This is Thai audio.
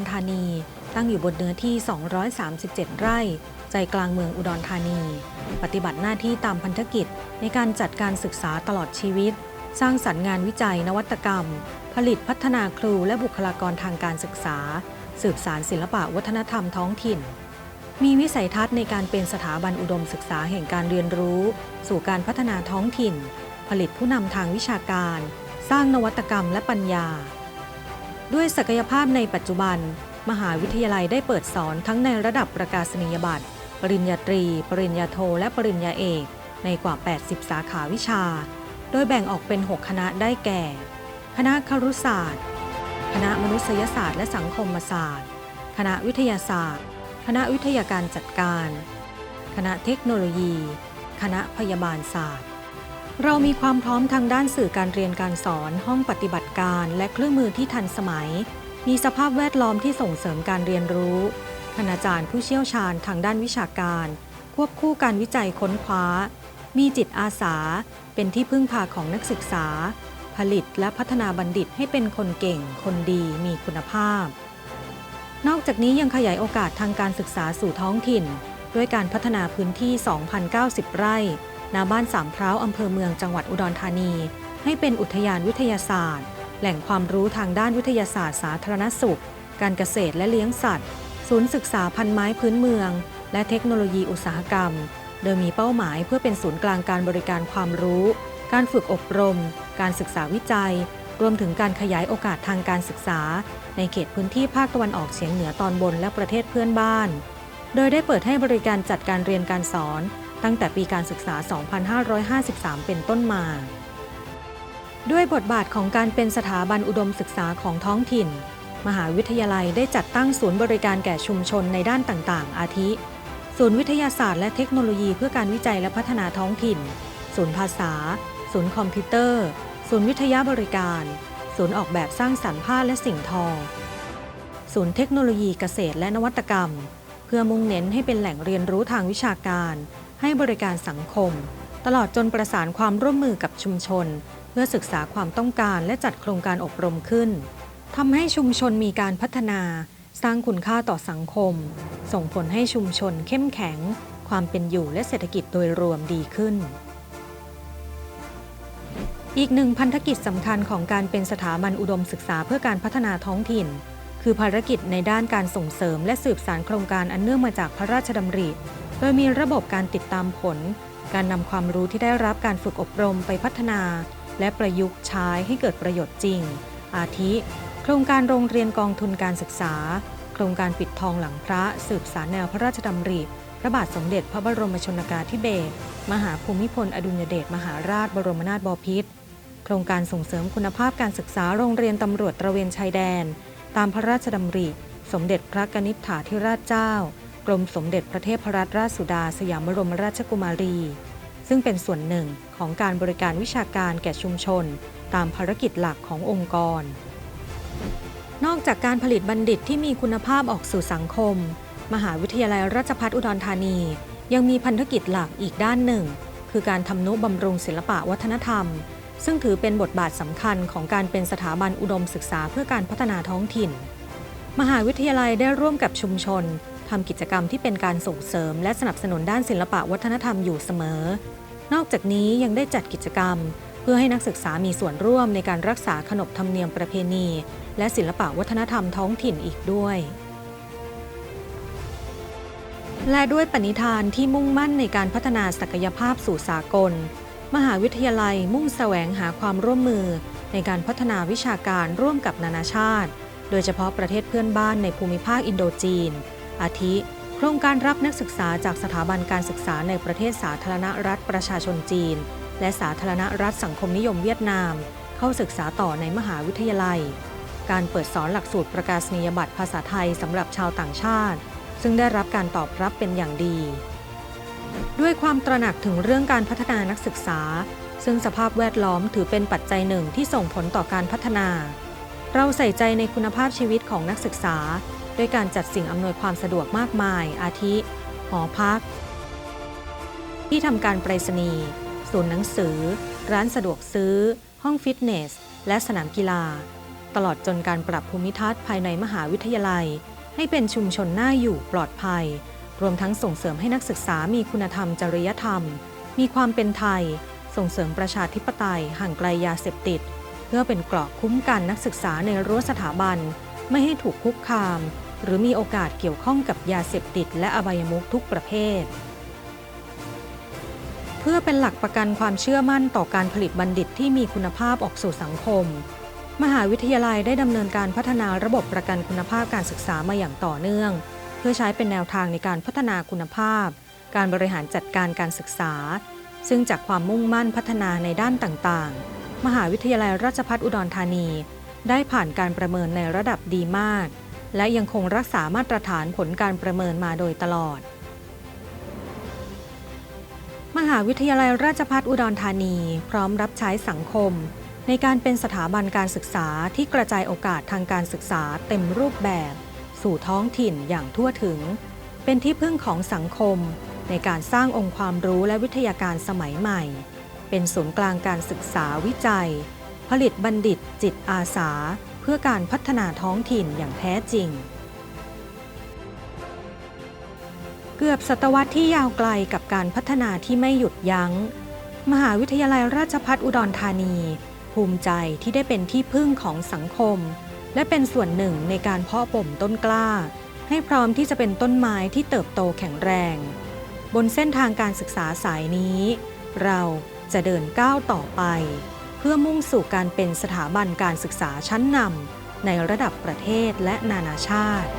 รธานี ตั้งอยู่บนเนื้อที่ 237 ไร่ ใจกลางเมืองอุดรธานี ปฏิบัติหน้าที่ตามพันธกิจในการจัดการศึกษาตลอดชีวิต สร้างสรรค์งานวิจัยนวัตกรรม ผลิตพัฒนาครูและบุคลากรทางการศึกษา สืบสารศิลปะวัฒนธรรมท้องถิ่น มีวิสัยทัศน์ในการเป็นสถาบันอุดมศึกษาแห่งการเรียนรู้ สู่การพัฒนาท้องถิ่น ผลิตผู้นำทางวิชาการ สร้างนวัตกรรมและปัญญา ด้วยศักยภาพในปัจจุบัน มหาวิทยาลัยได้เปิดสอนทั้งในระดับประกาศนียบัตร ปริญญาตรี ปริญญาโท และปริญญาเอก ในกว่า 80 สาขาวิชา โดยแบ่งออกเป็น 6 คณะได้แก่ คณะครุศาสตร์ คณะมนุษยศาสตร์และสังคมศาสตร์ คณะวิทยาศาสตร์ คณะวิทยาการจัดการ คณะเทคโนโลยี คณะพยาบาลศาสตร์ เรามีความพร้อมทางด้านสื่อการเรียนการสอน ห้องปฏิบัติการ และเครื่องมือที่ทันสมัย มีสภาพแวดล้อมที่ส่งเสริมการเรียนรู้คณาจารย์ผู้เชี่ยวชาญทางด้านวิชาการ ควบคู่การวิจัยค้นคว้า มีจิตอาสา เป็นที่พึ่งพาของนักศึกษา ผลิตและพัฒนาบัณฑิตให้เป็นคนเก่ง คนดี มีคุณภาพ นอกจากนี้ยังขยายโอกาสทางการศึกษาสู่ท้องถิ่น ด้วยการพัฒนาพื้นที่ 2,090 ไร่ ณบ้านสามพร้าวอำเภอเมืองจังหวัดอุดรธานี ให้เป็นอุทยานวิทยาศาสตร์ แหล่งความรู้ทางด้านวิทยาศาสตร์สาธารณสุข การเกษตรและเลี้ยงสัตว์ ศูนย์ศึกษาพันไม้พื้นเมือง และเทคโนโลยีอุตสาหกรรม โดยมีเป้าหมายเพื่อเป็นศูนย์กลางการบริการความรู้ การฝึกอบรม การศึกษาวิจัย รวมถึงการขยายโอกาสทางการศึกษา ในเขตพื้นที่ภาคตะวันออกเฉียงเหนือตอนบนและประเทศเพื่อนบ้าน โดยได้เปิดให้บริการจัดการเรียนการสอน ตั้งแต่ปีการศึกษา 2553 เป็นต้นมา ด้วยบทบาทของการเป็นสถาบันอุดมศึกษาของท้องถิ่น มหาวิทยาลัยได้จัดตั้งศูนย์บริการแก่ชุมชนในด้านต่างๆ อาทิ ศูนย์วิทยาศาสตร์และเทคโนโลยีเพื่อการวิจัยและพัฒนาท้องถิ่น ศูนย์ภาษา ศูนย์คอมพิวเตอร์ ศูนย์วิทยาบริการ ศูนย์ออกแบบสร้างสรรค์ผ้าและสิ่งทอ ศูนย์เทคโนโลยีเกษตรและนวัตกรรม เพื่อมุ่งเน้นให้เป็นแหล่งเรียนรู้ทางวิชาการ ให้บริการสังคม ตลอดจนประสานความร่วมมือกับชุมชน เพื่อศึกษาความต้องการและจัดโครงการอบรมขึ้นทำให้ชุมชนมีการพัฒนา สร้างคุณค่าต่อสังคม ส่งผลให้ชุมชนเข้มแข็ง ความเป็นอยู่และเศรษฐกิจโดยรวมดีขึ้น อีกหนึ่งพันธกิจสำคัญของการเป็นสถาบันอุดมศึกษาเพื่อการพัฒนาท้องถิ่น คือภารกิจในด้านการส่งเสริมและสืบสารโครงการอันเนื่องมาจากพระราชดำริ โดยมีระบบการติดตามผล การนำความรู้ที่ได้รับการฝึกอบรมไปพัฒนา และประยุกต์ใช้ให้เกิดประโยชน์จริง อาทิ โครงการโรงเรียนกองทุนการศึกษา โครงการปิดทองหลังพระ สืบสารแนวพระราชดำริ พระบาทสมเด็จพระบรมชนกาธิเบศร มหาภูมิพลอดุลยเดชมหาราชบรมนาถบพิตร โครงการส่งเสริมคุณภาพการศึกษาโรงเรียนตำรวจตระเวนชายแดน ตามพระราชดำริ สมเด็จพระกนิษฐาธิราชเจ้า กรมสมเด็จพระเทพรัตนราชสุดาสยามบรมราชกุมารี ซึ่งเป็นส่วนหนึ่งของการบริการวิชาการแก่ชุมชน ตามภารกิจหลักขององค์กร นอกจากการผลิตบัณฑิตที่มีคุณภาพออกสู่สังคม มหาวิทยาลัยราชภัฏอุดรธานี ยังมีพันธกิจหลักอีกด้านหนึ่ง คือการทำนุบำรุงศิลปะวัฒนธรรม ซึ่งถือเป็นบทบาทสำคัญของการเป็นสถาบันอุดมศึกษาเพื่อการพัฒนาท้องถิ่น มหาวิทยาลัยได้ร่วมกับชุมชน ทำกิจกรรมที่เป็นการส่งเสริม และสนับสนุนด้านศิลปะวัฒนธรรมอยู่เสมอ นอกจากนี้ยังได้จัดกิจกรรม เพื่อให้นักศึกษามีส่วนร่วมในการรักษาขนบธรรมเนียมประเพณี และศิลปะวัฒนธรรมท้องถิ่นอีกด้วยและด้วยปณิธานที่มุ่งมั่นในการพัฒนาศักยภาพสู่สากล มหาวิทยาลัยมุ่งแสวงหาความร่วมมือ ในการพัฒนาวิชาการร่วมกับนานาชาติ โดยเฉพาะประเทศเพื่อนบ้านในภูมิภาคอินโดจีน อาทิ โครงการรับนักศึกษาจากสถาบันการศึกษาในประเทศสาธารณรัฐประชาชนจีน และสาธารณรัฐสังคมนิยมเวียดนาม เข้าศึกษาต่อในมหาวิทยาลัย การเปิดสอนหลักสูตรประกาศนียบัตรภาษาไทยสำหรับชาวต่างชาติ ซึ่งได้รับการตอบรับเป็นอย่างดี ด้วยความตระหนักถึงเรื่องการพัฒนานักศึกษา ซึ่งสภาพแวดล้อมถือเป็นปัจจัยหนึ่งที่ส่งผลต่อการพัฒนาเราใส่ใจในคุณภาพชีวิตของนักศึกษา ด้วยการจัดสิ่งอำนวยความสะดวกมากมาย อาทิ หอพัก ที่ทำการไปรษณีย์ศูนย์หนังสือ ร้านสะดวกซื้อ ห้องฟิตเนส และสนามกีฬา ตลอดจนการปรับภูมิทัศน์ภายในมหาวิทยาลัย ให้เป็นชุมชนน่าอยู่ปลอดภัย รวมทั้งส่งเสริมให้นักศึกษามีคุณธรรมจริยธรรม มีความเป็นไทย ส่งเสริมประชาธิปไตยห่างไกลยาเสพติด เพื่อเป็นเกราะคุ้มกันนักศึกษาในรั้วสถาบันไม่ให้ถูกคุกคาม หรือมีโอกาสเกี่ยวข้องกับยาเสพติดและอบายมุขทุกประเภท เพื่อเป็นหลักประกันความเชื่อมั่นต่อการผลิตบัณฑิตที่มีคุณภาพออกสู่สังคม มหาวิทยาลัยได้ดำเนินการพัฒนาระบบประกันคุณภาพการศึกษามาอย่างต่อเนื่อง เพื่อใช้เป็นแนวทางในการพัฒนาคุณภาพ การบริหารจัดการการศึกษา ซึ่งจากความมุ่งมั่นพัฒนาในด้านต่างๆ มหาวิทยาลัยราชภัฏอุดรธานี ได้ผ่านการประเมินในระดับดีมาก และยังคงรักษามาตรฐานผลการประเมินมาโดยตลอด มหาวิทยาลัยราชภัฏอุดรธานี พร้อมรับใช้สังคม ในการเป็นสถาบันการศึกษาที่กระจายโอกาสทางการศึกษาเต็มรูปแบบ สู่ท้องถิ่นอย่างทั่วถึง เป็นที่พึ่งของสังคม ในการสร้างองค์ความรู้และวิทยาการสมัยใหม่ เป็นศูนย์กลางการศึกษาวิจัย ผลิตบัณฑิตจิตอาสา พื่อการพัฒนาท้องถิ่นอย่างแท้จริง เกือบศตวรรษที่ยาวไกลกับการพัฒนาที่ไม่หยุดยัง้ง มหาวิทยาลัยราชภัฏอุดรธานี ภูมิใจที่ได้เป็นที่พึ่งของสังคม และเป็นส่วนหนึ่งในการเพาะบ่มต้นกล้า ให้พร้อมที่จะเป็นต้นไม้ที่เติบโตแข็งแรง บนเส้นทางการศึกษาสายนี้ เราจะเดินก้าวต่อไป เพื่อมุ่งสู่การเป็นสถาบันการศึกษาชั้นนำในระดับประเทศและนานาชาติ